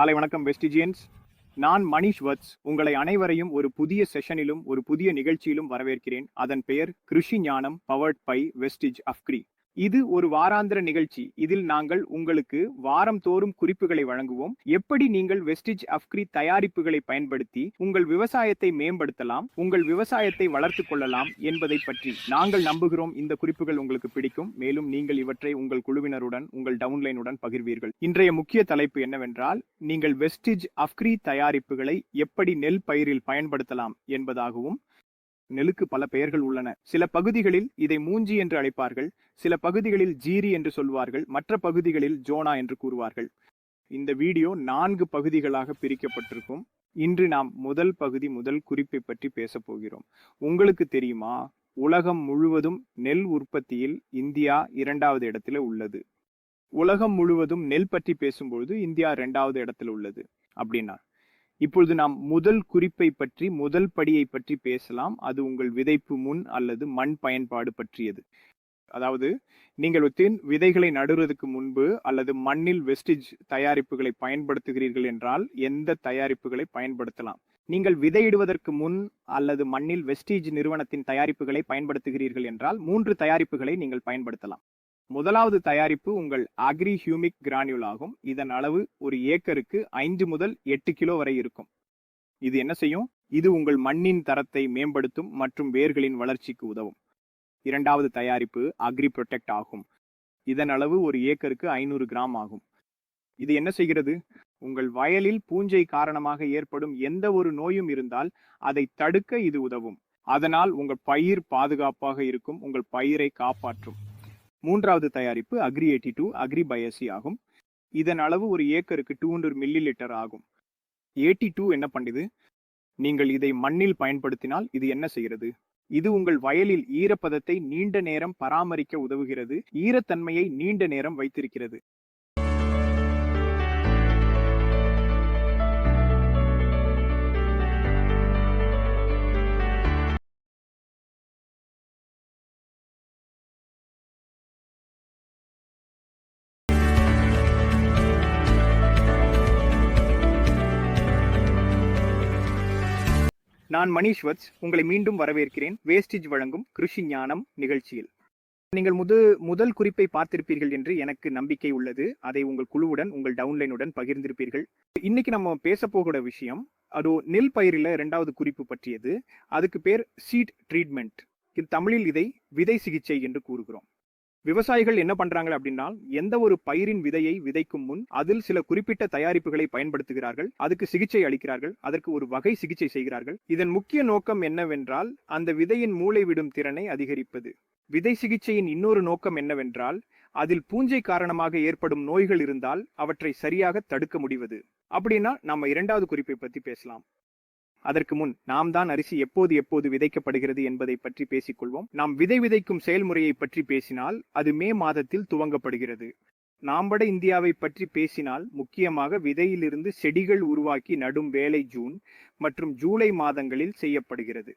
காலை வணக்கம் வெஸ்டிஜியன்ஸ் நான் மணிஷ் வத்ஸ். உங்களை அனைவரையும் ஒரு புதிய செஷனிலும் ஒரு புதிய நிகழ்ச்சியிலும் வரவேற்கிறேன். அதன் பெயர் கிருஷி ஞானம் பவர்ட் பை வெஸ்டிஜ் அஃப்க்ரி இது ஒரு வாராந்திர நிகழ்ச்சி. இதில் நாங்கள் உங்களுக்கு வாரம் தோறும் குறிப்புகளை வழங்குவோம். எப்படி நீங்கள் வெஸ்டிஜ் அப்கிரி தயாரிப்புகளை பயன்படுத்தி உங்கள் விவசாயத்தை மேம்படுத்தலாம் உங்கள் விவசாயத்தை வளர்த்து கொள்ளலாம் என்பதை பற்றி நாங்கள் நம்புகிறோம். இந்த குறிப்புகள் உங்களுக்கு பிடிக்கும். மேலும் நீங்கள் இவற்றை உங்கள் குழுவினருடன் உங்கள் டவுன்லைனுடன் பகிர்வீர்கள். இன்றைய முக்கிய தலைப்பு என்னவென்றால் நீங்கள் வெஸ்டிஜ் அப்கிரி தயாரிப்புகளை எப்படி நெல் பயிரில் பயன்படுத்தலாம் என்பதாகவும் நெலுக்கு பல பெயர்கள் உள்ளன. சில பகுதிகளில் இதை மூஞ்சி என்று அழைப்பார்கள். சில பகுதிகளில் ஜீரி என்று சொல்வார்கள். மற்ற பகுதிகளில் ஜோனா என்று கூறுவார்கள். இந்த வீடியோ நான்கு பகுதிகளாக பிரிக்கப்பட்டிருக்கும். இன்று நாம் முதல் பகுதி முதல் குறிப்பை பற்றி பேசப் போகிறோம். உங்களுக்கு தெரியுமா? உலகம் முழுவதும் நெல் உற்பத்தியில் இந்தியா இரண்டாவது இடத்துல உள்ளது. உலகம் முழுவதும் நெல் பற்றி பேசும்பொழுது இந்தியா இரண்டாவது இடத்துல உள்ளது. அப்படின்னா இப்பொழுது நாம் முதல் குறிப்பை பற்றி முதல் படியை பற்றி பேசலாம். அது உங்கள் விதைப்பு முன் அல்லது மண் பயன்பாடு பற்றியது. அதாவது நீங்கள் ஒத்தின் விதைகளை நடுவதற்கு முன்பு அல்லது மண்ணில் வெஸ்டிஜ் தயாரிப்புகளை பயன்படுத்துகிறீர்கள் என்றால் எந்த தயாரிப்புகளை பயன்படுத்தலாம்? நீங்கள் விதையிடுவதற்கு முன் அல்லது மண்ணில் வெஸ்டிஜ் நிறுவனத்தின் தயாரிப்புகளை பயன்படுத்துகிறீர்கள் என்றால் மூன்று தயாரிப்புகளை நீங்கள் பயன்படுத்தலாம். முதலாவது தயாரிப்பு உங்கள் அக்ரி ஹியூமிக் கிரானியூல் ஆகும். இதன் அளவு ஒரு ஏக்கருக்கு ஐந்து முதல் எட்டு கிலோ வரை இருக்கும். இது என்ன செய்யும்? இது உங்கள் மண்ணின் தரத்தை மேம்படுத்தும் மற்றும் வேர்களின் வளர்ச்சிக்கு உதவும். இரண்டாவது தயாரிப்பு அக்ரி ப்ரொடெக்ட் ஆகும். இதன் அளவு ஒரு ஏக்கருக்கு ஐநூறு கிராம் ஆகும். இது என்ன செய்கிறது? உங்கள் வயலில் பூஞ்சை காரணமாக ஏற்படும் எந்த ஒரு நோயும் இருந்தால் அதை தடுக்க இது உதவும். அதனால் உங்கள் பயிர் பாதுகாப்பாக இருக்கும். உங்கள் பயிரை காப்பாற்றும். மூன்றாவது தயாரிப்பு அக்ரி எயிட்டி டூ அக்ரி பயசி ஆகும். இதன் அளவு ஒரு ஏக்கருக்கு டூ ஹண்ட்ரட் மில்லி லிட்டர் ஆகும். எயிட்டி டூ என்ன பண்ணுது நீங்கள் இதை மண்ணில் பயன்படுத்தினால் இது என்ன செய்கிறது? இது உங்கள் வயலில் ஈரப்பதத்தை நீண்ட நேரம் பராமரிக்க உதவுகிறது. ஈரத்தன்மையை நீண்ட நேரம் வைத்திருக்கிறது. நான் மணிஷ் வத்ஸ் உங்களை மீண்டும் வரவேற்கிறேன். வேஸ்டேஜ் வழங்கும் கிருஷி ஞானம் நிகழ்ச்சியில். நீங்கள் முது முதல் குறிப்பை பார்த்திருப்பீர்கள் என்று எனக்கு நம்பிக்கை உள்ளது. அதை உங்கள் குழுவுடன் உங்கள் டவுன்லைனுடன் பகிர்ந்திருப்பீர்கள். இன்னைக்கு நம்ம பேச போகிற விஷயம் அது நெல் பயிரில் இரண்டாவது குறிப்பு பற்றியது. அதுக்கு பேர் சீட் ட்ரீட்மெண்ட். இது தமிழில் இதை விதை சிகிச்சை என்று கூறுகிறோம். விவசாயிகள் என்ன பண்றாங்க அப்படின்னா எந்த ஒரு பயிரின் விதையை விதைக்கும் முன் அதில் சில குறிப்பிட்ட தயாரிப்புகளை பயன்படுத்துகிறார்கள் அதுக்கு சிகிச்சை அளிக்கிறார்கள் அதற்கு ஒரு வகை சிகிச்சை செய்கிறார்கள். இதன் முக்கிய நோக்கம் என்னவென்றால் அந்த விதையின் மூளை விடும் திறனை அதிகரிப்பது. விதை சிகிச்சையின் இன்னொரு நோக்கம் என்னவென்றால் அதில் பூஞ்சை காரணமாக ஏற்படும் நோய்கள் இருந்தால் அவற்றை சரியாக தடுக்க முடிவது. அப்படின்னா நம்ம இரண்டாவது குறிப்பை பத்தி பேசலாம். அதற்கு முன் நாம் தான் அரிசி எப்போது எப்போது விதைக்கப்படுகிறது என்பதை பற்றி பேசிக்கொள்வோம். நாம் விதை விதைக்கும் செயல்முறையை பற்றி பேசினால் அது மே மாதத்தில் துவங்கப்படுகிறது. நாம்பட இந்தியாவை பற்றி பேசினால் முக்கியமாக விதையிலிருந்து செடிகள் உருவாக்கி நடும் வேலை ஜூன் மற்றும் ஜூலை மாதங்களில் செய்யப்படுகிறது.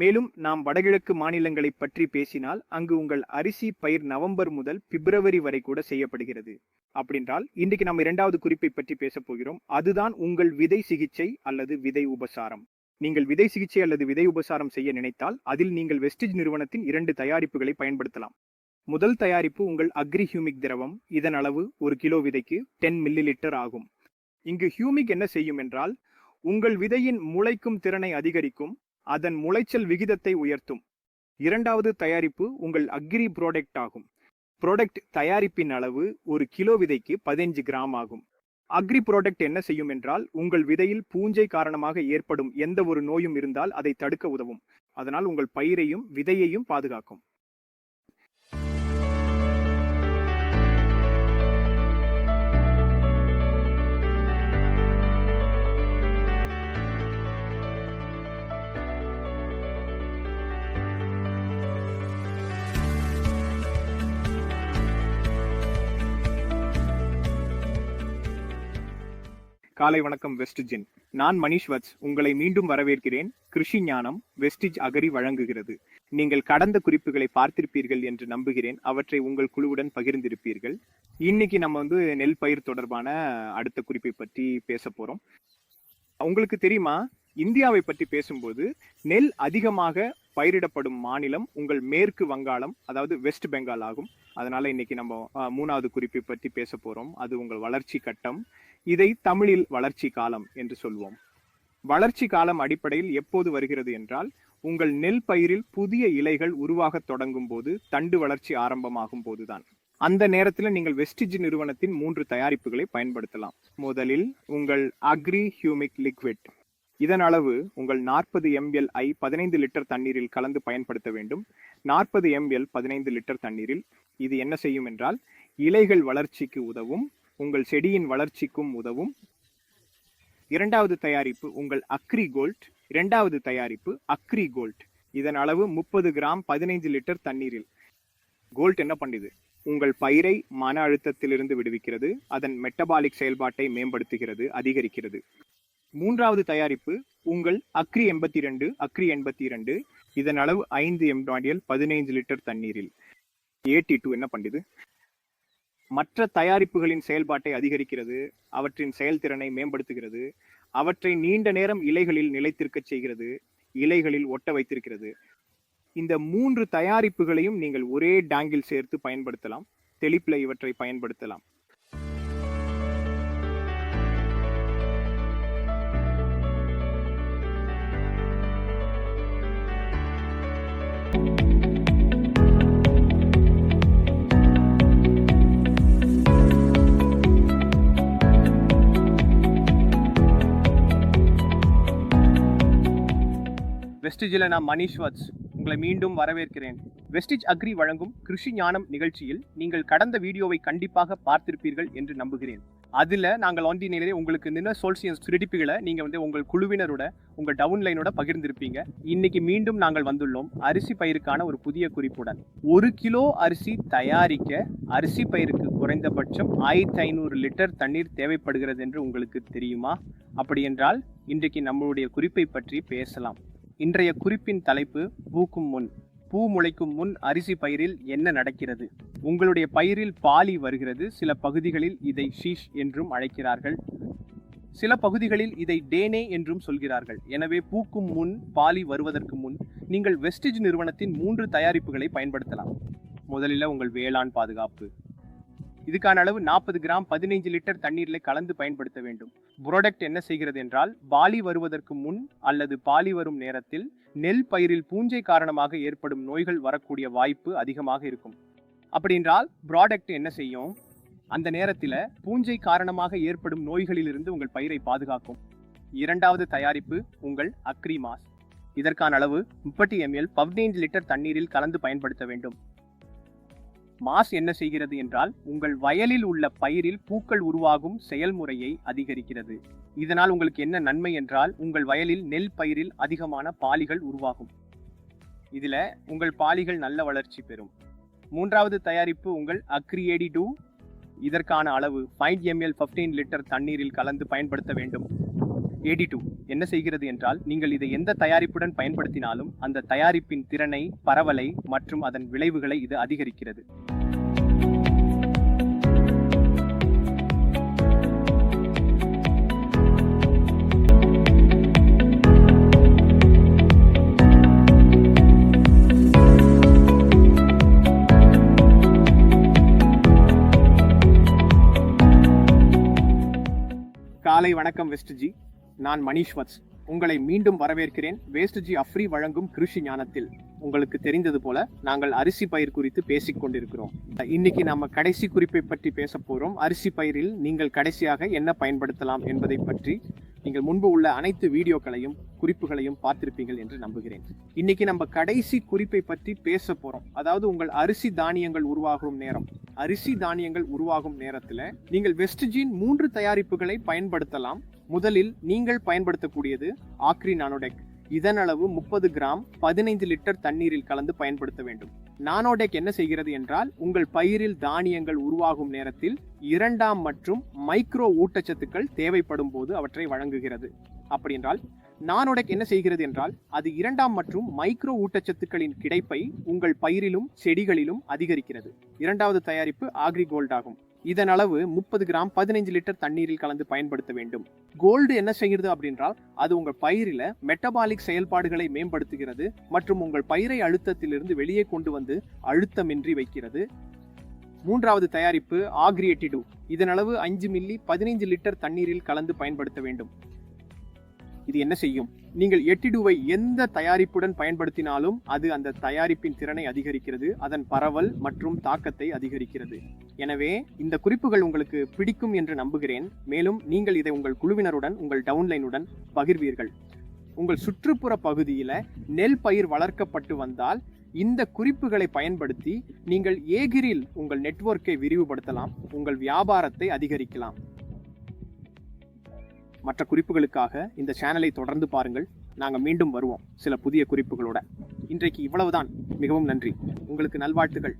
மேலும் நாம் வடகிழக்கு மாநிலங்களை பற்றி பேசினால் அங்கு உங்கள் அரிசி பயிர் நவம்பர் முதல் பிப்ரவரி வரை கூட செய்யப்படுகிறது. அப்படின்றால் இன்றைக்கு நம்ம இரண்டாவது குறிப்பை பற்றி பேசப் போகிறோம். அதுதான் உங்கள் விதை சிகிச்சை அல்லது விதை உபசாரம். நீங்கள் விதை சிகிச்சை அல்லது விதை உபசாரம் செய்ய நினைத்தால் அதில் நீங்கள் வெஸ்டிஜ் நிறுவனத்தின் இரண்டு தயாரிப்புகளை பயன்படுத்தலாம். முதல் தயாரிப்பு உங்கள் அக்ரி ஹியூமிக் திரவம். இதன் அளவு ஒரு கிலோ விதைக்கு டென் மில்லி லிட்டர் ஆகும். இங்கு ஹியூமிக் என்ன செய்யும் என்றால் உங்கள் விதையின் முளைக்கும் திறனை அதிகரிக்கும். அதன் முளைச்சல் விகிதத்தை உயர்த்தும். இரண்டாவது தயாரிப்பு உங்கள் அக்ரி ப்ராடக்ட் ஆகும். ப்ராடக்ட் தயாரிப்பின் அளவு ஒரு கிலோ விதைக்கு பதினஞ்சு கிராம் ஆகும். அக்ரி ப்ராடக்ட் என்ன செய்யும் என்றால் உங்கள் விதையில் பூஞ்சை காரணமாக ஏற்படும் எந்த ஒரு நோயும் இருந்தால் அதை தடுக்க உதவும். அதனால் உங்கள் பயிரையும் விதையையும் பாதுகாக்கும். காலை வணக்கம் வெஸ்டிஜின் நான் மணிஷ் வத்ஸ் உங்களை மீண்டும் வரவேற்கிறேன். கிருஷி ஞானம் வெஸ்டிஜ் அகரி வழங்குகிறது. நீங்கள் கடந்த குறிப்புகளை பார்த்திருப்பீர்கள் என்று நம்புகிறேன். அவற்றை உங்கள் குழுவுடன் பகிர்ந்திருப்பீர்கள். இன்னைக்கு நம்ம வந்து நெல் பயிர் தொடர்பான அடுத்த குறிப்பை பற்றி பேச போறோம். உங்களுக்கு தெரியுமா? இந்தியாவை பற்றி பேசும்போது நெல் அதிகமாக பயிரிடப்படும் மாநிலம் உங்கள் மேற்கு வங்காளம் அதாவது வெஸ்ட் பெங்கால் ஆகும். அதனால இன்னைக்கு நம்ம மூணாவது குறிப்பை பற்றி பேச போறோம். அது உங்கள் வளர்ச்சி கட்டம். இதை தமிழில் வளர்ச்சி காலம் என்று சொல்வோம். வளர்ச்சி காலம் அடிப்படையில் எப்போது வருகிறது என்றால் உங்கள் நெல் பயிரில் புதிய இலைகள் உருவாக தொடங்கும் போது தண்டு வளர்ச்சி ஆரம்பமாகும் போதுதான். அந்த நேரத்தில் நீங்கள் வெஸ்டிஜ் நிறுவனத்தின் மூன்று தயாரிப்புகளை பயன்படுத்தலாம். முதலில் உங்கள் அக்ரி ஹியூமிக் லிக்விட் இதன் அளவு உங்கள் நாற்பது எம்எல் ஐ பதினைந்து லிட்டர் தண்ணீரில் கலந்து பயன்படுத்த வேண்டும். நாற்பது எம்எல் பதினைந்து லிட்டர் தண்ணீரில் இது என்ன செய்யும் என்றால் இலைகள் வளர்ச்சிக்கு உதவும் உங்கள் செடியின் வளர்ச்சிக்கும் உதவும். இரண்டாவது தயாரிப்பு உங்கள் அக்ரி கோல்ட் இரண்டாவது தயாரிப்பு அக்ரி கோல்ட் இதன் அளவு முப்பது கிராம் பதினைந்து லிட்டர் தண்ணீரில். கோல்ட் என்ன பண்ணுது? உங்கள் பயிரை மன அழுத்தத்திலிருந்து விடுவிக்கிறது. அதன் மெட்டபாலிக் செயல்பாட்டை மேம்படுத்துகிறது அதிகரிக்கிறது. மூன்றாவது தயாரிப்பு உங்கள் அக்ரி எண்பத்தி ரெண்டு அக்ரி எண்பத்தி இரண்டு இதன் அளவு ஐந்து எம்டாடியல் பதினைந்து லிட்டர் தண்ணீரில். ஏடி டூ என்ன பண்ணுது மற்ற தயாரிப்புகளின் செயல்பாட்டை அதிகரிக்கிறது அவற்றின் செயல்திறனை மேம்படுத்துகிறது அவற்றை நீண்ட நேரம் இலைகளில் நிலைத்திருக்கச் செய்கிறது இலைகளில் ஒட்ட வைத்திருக்கிறது. இந்த மூன்று தயாரிப்புகளையும் நீங்கள் ஒரே டேங்கில் சேர்த்து பயன்படுத்தலாம் தெளிப்பில் இவற்றை பயன்படுத்தலாம். வெஸ்டிஜில் நான் மணிஷ் வத்ஸ். உங்களை மீண்டும் வரவேற்கிறேன். வெஸ்டிஜ் அக்ரி வழங்கும் கிருஷி ஞானம் நிகழ்ச்சியில் நீங்கள் கடந்த வீடியோவை கண்டிப்பாக பார்த்திருப்பீர்கள் என்று நம்புகிறேன். அதில் நாங்கள் ஆன்லைனிலே உங்களுக்கு நின்ன சோல்சியன்ஸ் திருடிப்புகளை நீங்கள் வந்து உங்கள் குழுவினரோட உங்க டவுன்லைனோட பகிர்ந்திருப்பீங்க. இன்னைக்கு மீண்டும் நாங்கள் வந்துள்ளோம். அரிசி பயிருக்கான ஒரு புதிய குறிப்புடன். ஒரு கிலோ அரிசி தயாரிக்க அரிசி பயிருக்கு குறைந்தபட்சம் ஆயிரத்தி ஐநூறு லிட்டர் தண்ணீர் தேவைப்படுகிறது என்று உங்களுக்கு தெரியுமா? அப்படி என்றால் இன்றைக்கு நம்மளுடைய குறிப்பை பற்றி பேசலாம். இன்றைய குறிப்பின் தலைப்பு பூக்கும் முன். பூ முளைக்கும் முன் அரிசி பயிரில் என்ன நடக்கிறது? உங்களுடைய பயிரில் பாலி வருகிறது. சில பகுதிகளில் இதை ஷீஷ் என்றும் அழைக்கிறார்கள். சில பகுதிகளில் இதை டேனே என்றும் சொல்கிறார்கள். எனவே பூக்கும் முன் பாலி வருவதற்கு முன் நீங்கள் வெஸ்டிஜ் நிறுவனத்தின் மூன்று தயாரிப்புகளை பயன்படுத்தலாம். முதலில் உங்கள் வேளாண் பாதுகாப்பு. இதுக்கான அளவு நாற்பது கிராம் பதினைஞ்சு லிட்டர் தண்ணீரில் கலந்து பயன்படுத்த வேண்டும். புரோடக்ட் என்ன செய்கிறது என்றால் பாலி வருவதற்கு முன் அல்லது பாலி வரும் நேரத்தில் நெல் பயிரில் பூஞ்சை காரணமாக ஏற்படும் நோய்கள் வரக்கூடிய வாய்ப்பு அதிகமாக இருக்கும். அப்படின்றால் ப்ராடக்ட் என்ன செய்யும்? அந்த நேரத்தில் பூஞ்சை காரணமாக ஏற்படும் நோய்களிலிருந்து உங்கள் பயிரை பாதுகாக்கும். இரண்டாவது தயாரிப்பு உங்கள் அக்ரிமாஸ். இதற்கான அளவு முப்பத்தி எம்எல் பதினைந்து லிட்டர் தண்ணீரில் கலந்து பயன்படுத்த வேண்டும். மாஸ் என்ன செய்கிறது என்றால் உங்கள் வயலில் உள்ள பயிரில் பூக்கள் உருவாகும் செயல்முறையை அதிகரிக்கிறது. இதனால் உங்களுக்கு என்ன நன்மை என்றால் உங்கள் வயலில் நெல் பயிரில் அதிகமான பாலிகள் உருவாகும். இதுல உங்கள் பாலிகள் நல்ல வளர்ச்சி பெறும். மூன்றாவது தயாரிப்பு உங்கள் அக்ரியேடி டூ. இதற்கான அளவு ஃபைவ் எம்எல் 15 லிட்டர் தண்ணீரில் கலந்து பயன்படுத்த வேண்டும். ஏடி டூ என்ன செய்கிறது என்றால் நீங்கள் இதை எந்த தயாரிப்புடன் பயன்படுத்தினாலும் அந்த தயாரிப்பின் திறனை பரவலை மற்றும் அதன் விளைவுகளை இது அதிகரிக்கிறது. காலை வணக்கம் வெஸ்ட்ஜி. நான் மணிஷ் வத்ஸ். உங்களை மீண்டும் வரவேற்கிறேன். வேஸ்ட்ஜி அஃப்ரி வழங்கும் கிருஷி ஞானத்தில். உங்களுக்கு தெரிந்தது போல நாங்கள் அரிசி பயிர் குறித்து பேசிக் கொண்டிருக்கிறோம். இன்னைக்கு நம்ம கடைசி குறிப்பை பற்றி பேச போறோம். அரிசி பயிரில் நீங்கள் கடைசியாக என்ன பயன்படுத்தலாம் என்பதை பற்றி நீங்கள் முன்பு உள்ள அனைத்து வீடியோக்களையும் குறிப்புகளையும் பார்த்திருப்பீர்கள் என்று நம்புகிறேன். இன்னைக்கு நம்ம கடைசி குறிப்பை பற்றி பேச போறோம். அதாவது உங்கள் அரிசி தானியங்கள் உருவாகும் நேரம். அரிசி தானியங்கள் உருவாகும் நேரத்துல நீங்கள் வெஸ்ட்ஜின் மூன்று தயாரிப்புகளை பயன்படுத்தலாம். முதலில் நீங்கள் பயன்படுத்தக்கூடியது ஆக்ரி நானோடெக் இதன் அளவு முப்பது கிராம் பதினைந்து லிட்டர் தண்ணீரில் கலந்து பயன்படுத்த வேண்டும். நானோடெக் என்ன செய்கிறது என்றால் உங்கள் பயிரில் தானியங்கள் உருவாகும் நேரத்தில் இரண்டாம் மற்றும் மைக்ரோ ஊட்டச்சத்துக்கள் தேவைப்படும் போது அவற்றை வழங்குகிறது. அப்படி என்றால் நானோடெக் என்ன செய்கிறது என்றால் அது இரண்டாம் மற்றும் மைக்ரோ ஊட்டச்சத்துக்களின் கிடைப்பை உங்கள் பயிரிலும் செடிகளிலும் அதிகரிக்கிறது. இரண்டாவது தயாரிப்பு ஆக்ரி கோல்ட் ஆகும் இதன் அளவு முப்பது கிராம் பதினைஞ்சு லிட்டர் தண்ணீரில் கலந்து பயன்படுத்த வேண்டும். கோல்டு என்ன செய்கிறது அப்படின்றால் அது உங்கள் பயிரில மெட்டபாலிக் செயல்பாடுகளை மேம்படுத்துகிறது மற்றும் உங்கள் பயிரை அழுத்தத்திலிருந்து வெளியே கொண்டு வந்து அழுத்தமின்றி வைக்கிறது. மூன்றாவது தயாரிப்பு ஆக்ரியட்டிடு இதன் அளவு அஞ்சு மில்லி பதினைஞ்சு லிட்டர் தண்ணீரில் கலந்து பயன்படுத்த வேண்டும். இது என்ன செய்யும்? நீங்கள் எட்டிடுவை எந்த தயாரிப்புடன் பயன்படுத்தினாலும் அது அந்த தயாரிப்பின் திறனை அதிகரிக்கிறது அதன் பரவல் மற்றும் தாக்கத்தை அதிகரிக்கிறது. எனவே இந்த குறிப்புகள் உங்களுக்கு பிடிக்கும் என்று நம்புகிறேன். மேலும் நீங்கள் இதை உங்கள் குழுவினருடன் உங்கள் டவுன்லைனுடன் பகிர்வீர்கள். உங்கள் சுற்றுப்புற பகுதியில் நெல் பயிர் வளர்க்கப்பட்டு வந்தால் இந்த குறிப்புகளை பயன்படுத்தி நீங்கள் ஏகிரில் உங்கள் நெட்வொர்க்கை விரிவுபடுத்தலாம் உங்கள் வியாபாரத்தை அதிகரிக்கலாம். மற்ற குறிப்புகளுக்காக இந்த சேனலை தொடர்ந்து பாருங்கள். நாங்கள் மீண்டும் வருவோம் சில புதிய குறிப்புகளோட. இன்றைக்கு இவ்வளவுதான். மிகவும் நன்றி. உங்களுக்கு நல்வாழ்த்துகள்